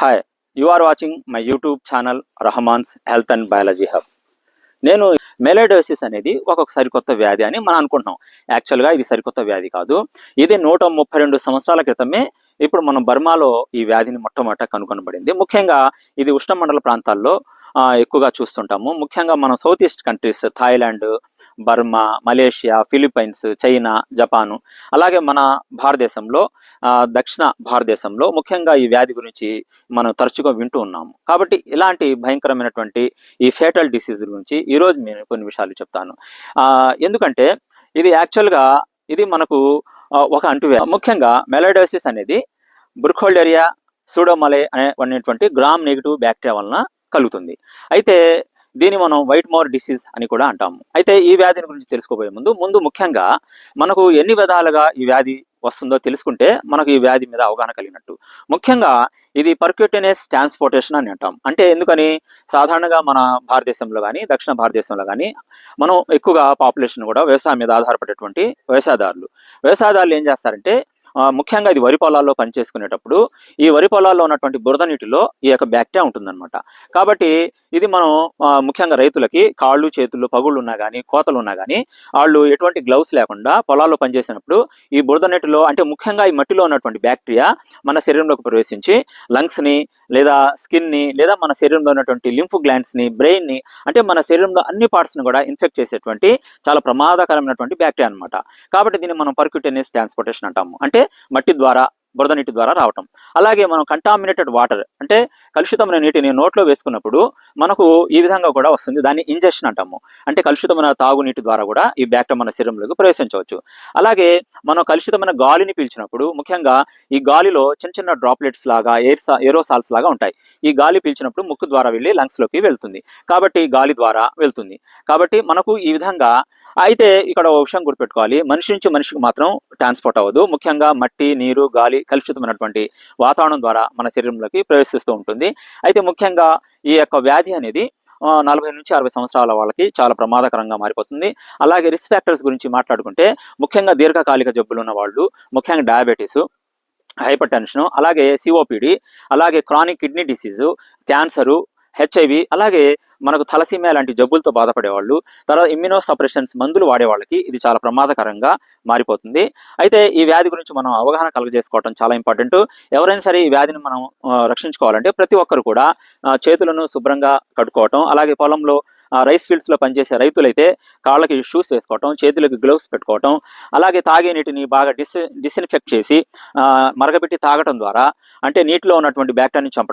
Hi you are watching my YouTube channel Rahman's health and biology hub నేను melioidosis అనేది ఒక సరికొత్త వ్యాధి అని మనం అనుకుంటున్నాం. యాక్చువల్గా ఇది సరికొత్త వ్యాధి కాదు. ఇది నూట ముప్పై రెండు సంవత్సరాల క్రితమే ఇప్పుడు మనం బర్మాలో ఈ వ్యాధిని మొట్టమొదట కనుగొనబడింది. ముఖ్యంగా ఇది ఉష్ణమండల ప్రాంతాల్లో ఎక్కువగా చూస్తుంటాము. ముఖ్యంగా మనం south east countries Thailand Burma Malaysia Philippines China Japan. అలాగే మన భారతదేశంలో దక్షిణ భారతదేశంలో ముఖ్యంగా ఈ వ్యాధి గురించి మనం తరచుగా వింటూ ఉన్నాము. కాబట్టి ఇలాంటి భయంకరమైనటువంటి ఈ ఫేటల్ డిసీజ్ గురించి ఈరోజు నేను కొన్ని విషయాలు చెప్తాను. ఎందుకంటే ఇది యాక్చువల్గా ఇది మనకు ఒక అంటువ్యాధి ముఖ్యంగా మెలోడోసిస్ అనేది బ్రుకోల్డేరియా సూడోమలే అనే అనేటువంటి గ్రామ్ నెగిటివ్ బ్యాక్టీరియా వలన కలుగుతుంది. అయితే దీన్ని మనం వైట్ మోర్ డిసీజ్ అని కూడా అంటాము. అయితే ఈ వ్యాధిని గురించి తెలుసుకోబోయే ముందు ముందు ముఖ్యంగా మనకు ఎన్ని విధాలుగా ఈ వ్యాధి వస్తుందో తెలుసుకుంటే మనకు ఈ వ్యాధి మీద అవగాహన కలిగినట్టు. ముఖ్యంగా ఇది పర్క్యూటేనియస్ ట్రాన్స్పోర్టేషన్ అని అంటాం. అంటే ఎందుకని? సాధారణంగా మన భారతదేశంలో కానీ దక్షిణ భారతదేశంలో కానీ మనం ఎక్కువగా పాపులేషన్ కూడా వ్యవసాయం మీద ఆధారపడేటువంటి వ్యవసాయదారులు. వ్యవసాయదారులు ఏం చేస్తారంటే ముఖ్యంగా ఇది వరి పొలాల్లో పనిచేసుకునేటప్పుడు ఈ వరి పొలాల్లో ఉన్నటువంటి బురద నీటిలో ఈ యొక్క బ్యాక్టీరియా ఉంటుందన్నమాట. కాబట్టి ఇది మనం ముఖ్యంగా రైతులకి కాళ్ళు చేతులు పగుళ్ళు ఉన్నా కానీ కోతలు ఉన్నా కానీ వాళ్ళు ఎటువంటి గ్లౌస్ లేకుండా పొలాల్లో పనిచేసినప్పుడు ఈ బురద నీటిలో అంటే ముఖ్యంగా ఈ మట్టిలో ఉన్నటువంటి బ్యాక్టీరియా మన శరీరంలోకి ప్రవేశించి లంగ్స్ని లేదా స్కిన్ని లేదా మన శరీరంలో ఉన్నటువంటి లింఫ్ గ్లాండ్స్ని బ్రెయిన్ని అంటే మన శరీరంలో అన్ని పార్ట్స్ని కూడా ఇన్ఫెక్ట్ చేసేటువంటి చాలా ప్రమాదకరమైనటువంటి బ్యాక్టీరియా అన్నమాట. కాబట్టి దీన్ని మనం పర్క్యూటేనియస్ ట్రాన్స్పోర్టేషన్ అంటాము. అంటే మట్టి ద్వారా బురద నీటి ద్వారా రావటం. అలాగే మనం కంటామినేటెడ్ వాటర్ అంటే కలుషితమైన నీటిని నోట్లో వేసుకున్నప్పుడు మనకు ఈ విధంగా కూడా వస్తుంది. దాన్ని ఇంజెక్షన్ అంటాము. అంటే కలుషితమైన తాగునీటి ద్వారా కూడా ఈ బ్యాక్టీరియా మన శరీరంలోకి ప్రవేశించవచ్చు. అలాగే మనం కలుషితమైన గాలిని పీల్చినప్పుడు ముఖ్యంగా ఈ గాలిలో చిన్న చిన్న డ్రాప్లెట్స్ లాగా ఎయిర్ ఏరోసాల్స్ లాగా ఉంటాయి. ఈ గాలి పీల్చినప్పుడు ముక్కు ద్వారా వెళ్ళి లంగ్స్లోకి వెళ్తుంది. కాబట్టి గాలి ద్వారా వెళ్తుంది. కాబట్టి మనకు ఈ విధంగా అయితే ఇక్కడ ఒక విషయం గుర్తుపెట్టుకోవాలి. మనిషి నుంచి మనిషికి మాత్రం ట్రాన్స్పోర్ట్ అవ్వదు. ముఖ్యంగా మట్టి నీరు గాలి కలుషితమైనటువంటి వాతావరణం ద్వారా మన శరీరంలోకి ప్రవేశిస్తూ ఉంటుంది. అయితే ముఖ్యంగా ఈ యొక్క వ్యాధి అనేది నలభై నుంచి అరవై సంవత్సరాల వాళ్ళకి చాలా ప్రమాదకరంగా మారిపోతుంది. అలాగే రిస్క్ ఫ్యాక్టర్స్ గురించి మాట్లాడుకుంటే ముఖ్యంగా దీర్ఘకాలిక జబ్బులు ఉన్న వాళ్ళు ముఖ్యంగా డయాబెటీసు హైపర్ టెన్షన్ అలాగే సిఓపిడి అలాగే chronic kidney disease cancer HIV అలాగే మనకు థలసీమియా లాంటి జబ్బులతో బాధపడే వాళ్ళు తర్వాత ఇమ్యూనో సపరేషన్స్ మందులు వాడే వాళ్ళకి ఇది చాలా ప్రమాదకరంగా మారిపోతుంది. అయితే ఈ వ్యాధి గురించి మనం అవగాహన కలుగజేసుకోవడం చాలా ఇంపార్టెంట్. ఎవరైనా సరే ఈ వ్యాధిని మనం రక్షించుకోవాలంటే ప్రతి ఒక్కరు కూడా చేతులను శుభ్రంగా కట్టుకోవటం అలాగే పొలంలో రైస్ ఫీల్డ్స్లో పనిచేసే రైతులైతే కాళ్ళకి షూస్ వేసుకోవటం చేతులకు గ్లౌస్ పెట్టుకోవటం అలాగే తాగే నీటిని బాగా డిస్ డిస్ఇన్ఫెక్ట్ చేసి ఆ, మరగబెట్టి తాగటం ద్వారా అంటే నీటిలో ఉన్నటువంటి బ్యాక్టీరియాని చంపడం